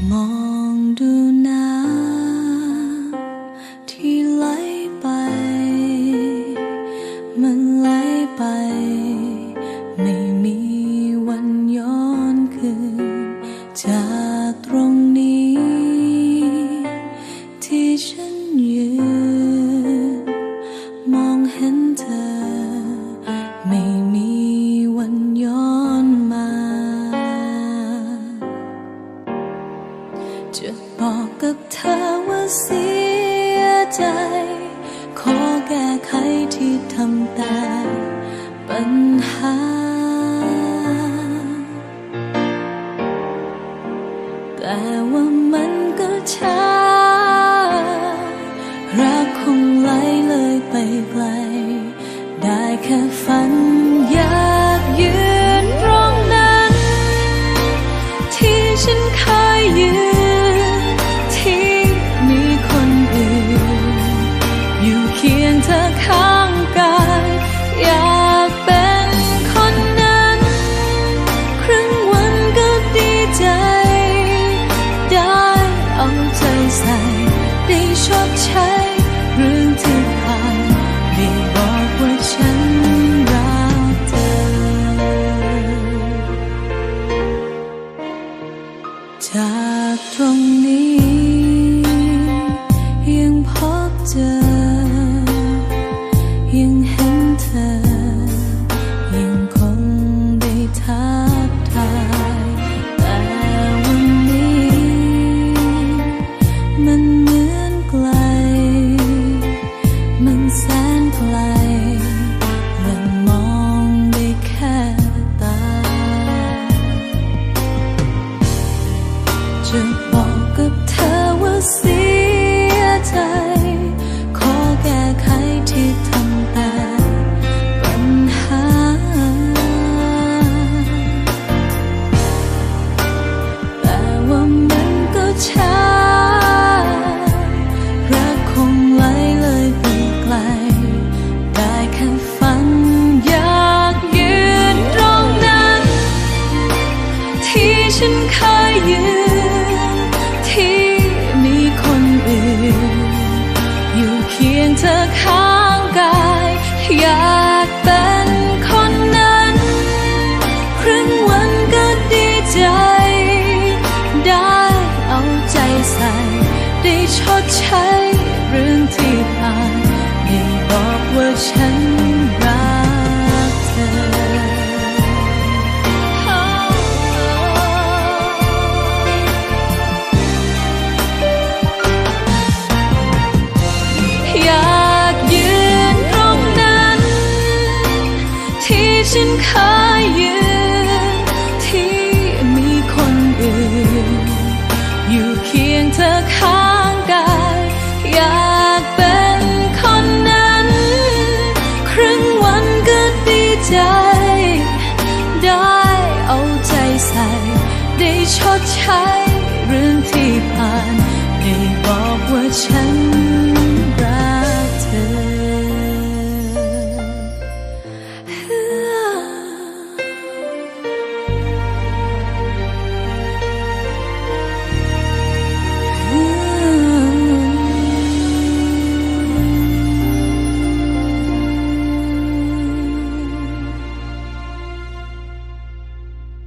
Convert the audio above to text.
뭐 บอกกับเธอว่าเสียใจ ขอแก้ไขที่ทำแตาปัญหา ใช่เรื่องที่ แสนไกลและมองได้แค่ตา จะบอกกับเธอว่าสิ ฉันเคยยืนที่มีคนอื่น อยู่เคียงเธอข้างกายอยากเป็นคนนั้น ครึ่งวันก็ดีใจ ได้เอาใจใส่ ได้ชดใช้เรื่องที่ผ่าน ได้บอกว่าฉัน